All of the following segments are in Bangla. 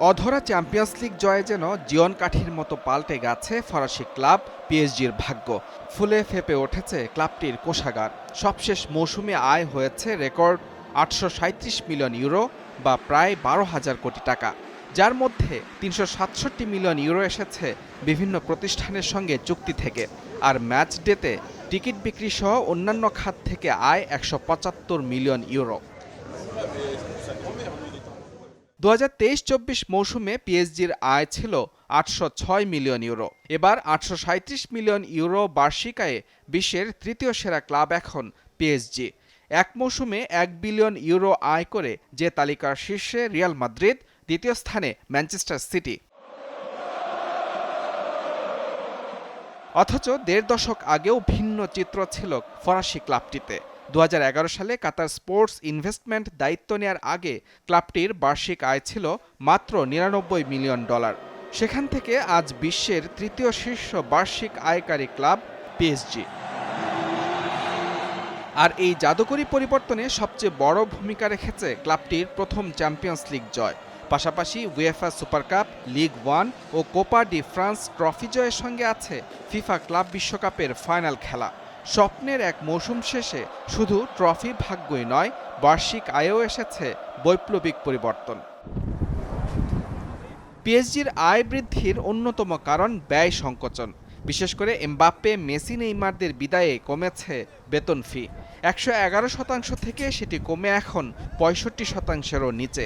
অধরা চ্যাম্পিয়ন্স লিগ জয়ে যেন জিয়ন কাঠির মতো পাল্টে গেছে ফরাসি ক্লাব পিএসজির ভাগ্য। ফুলে ফেপে উঠেছে ক্লাবটির কোষাগার। সবশেষ মৌসুমে আয় হয়েছে রেকর্ড আটশো সাঁইত্রিশ মিলিয়ন ইউরো বা প্রায় বারো হাজার কোটি টাকা। যার মধ্যে তিনশো সাতষট্টি মিলিয়ন ইউরো এসেছে বিভিন্ন প্রতিষ্ঠানের সঙ্গে চুক্তি থেকে। আর ম্যাচ ডেতে টিকিট বিক্রি সহ অন্যান্য খাত থেকে আয় একশো পঁচাত্তর মিলিয়ন ইউরো। দু হাজার তেইশ চব্বিশ মৌসুমে পিএসজির আয় ছিল আটশো ছয় মিলিয়ন ইউরো। এবার আটশো সাঁত্রিশ মিলিয়ন ইউরো বার্ষিক আয়ে বিশ্বের তৃতীয় সেরা ক্লাব এখন পিএসজি। এক মৌসুমে এক বিলিয়ন ইউরো আয় করে যে তালিকার শীর্ষে রিয়াল মাদ্রিদ, দ্বিতীয় স্থানে ম্যানচেস্টার সিটি। অথচ দেড় দশক আগেও ভিন্ন চিত্র ছিল ফরাসি ক্লাবটিতে। দু হাজার এগারো সালে কাতার স্পোর্টস ইনভেস্টমেন্ট দায়িত্ব নেয়ার আগে ক্লাবটির বার্ষিক আয় ছিল মাত্র নিরানব্বই মিলিয়ন ডলার। সেখান থেকে আজ বিশ্বের তৃতীয় শীর্ষ বার্ষিক আয়কারী ক্লাব পিএসজি আর এই জাদুকরী পরিবর্তনে সবচেয়ে বড় ভূমিকা রেখেছে ক্লাবটির প্রথম চ্যাম্পিয়ন্স লিগ জয়। পাশাপাশি UEFA super cup, league one ও কোপা ডি ফ্রান্স ট্রফি জয়ের সঙ্গে আছে ফিফা ক্লাব বিশ্বকাপের ফাইনাল খেলা। স্বপ্নের এক মৌসুম শেষে শুধু ট্রফি ভাগ্যই নয়, বার্ষিক আয়েও এসেছে বৈপ্লবিক পরিবর্তন। পিএসজির আয় বৃদ্ধির অন্যতম কারণ ব্যয় সংকোচন। বিশেষ করে এমবাপ্পে, মেসি, নেইমারদের বিদায়ে কমেছে বেতন ফি। একশো এগারো শতাংশ থেকে সেটি কমে এখন পঁয়ষট্টি শতাংশেরও নিচে।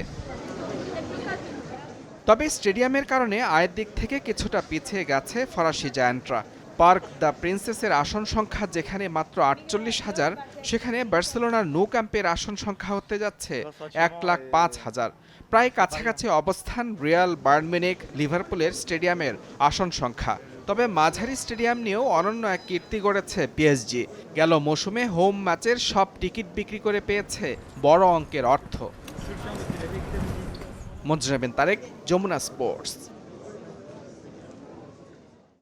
তবে স্টেডিয়ামের কারণে আয়ের দিক থেকে কিছুটা পিছিয়ে গেছে ফরাসি জায়ান্টরা। পার্ক দ্য প্রিন্সেসের আসন সংখ্যা যেখানে মাত্র আটচল্লিশ হাজার, সেখানে বার্সেলোনার নো ক্যাম্পের আসন সংখ্যা হতে যাচ্ছে এক লাখ পাঁচ হাজার। প্রায় কাছাকাছি অবস্থান রিয়াল বার্নমেনিক লিভারপুলের স্টেডিয়ামের আসন সংখ্যা। তবে মাঝারি স্টেডিয়াম নিয়েও অনন্য এক কীর্তি গড়েছে পিএসজি। গেল মৌসুমে হোম ম্যাচের সব টিকিট বিক্রি করে পেয়েছে বড় অঙ্কের অর্থ। মজরাবেন তারেক, যমুনা স্পোর্টস।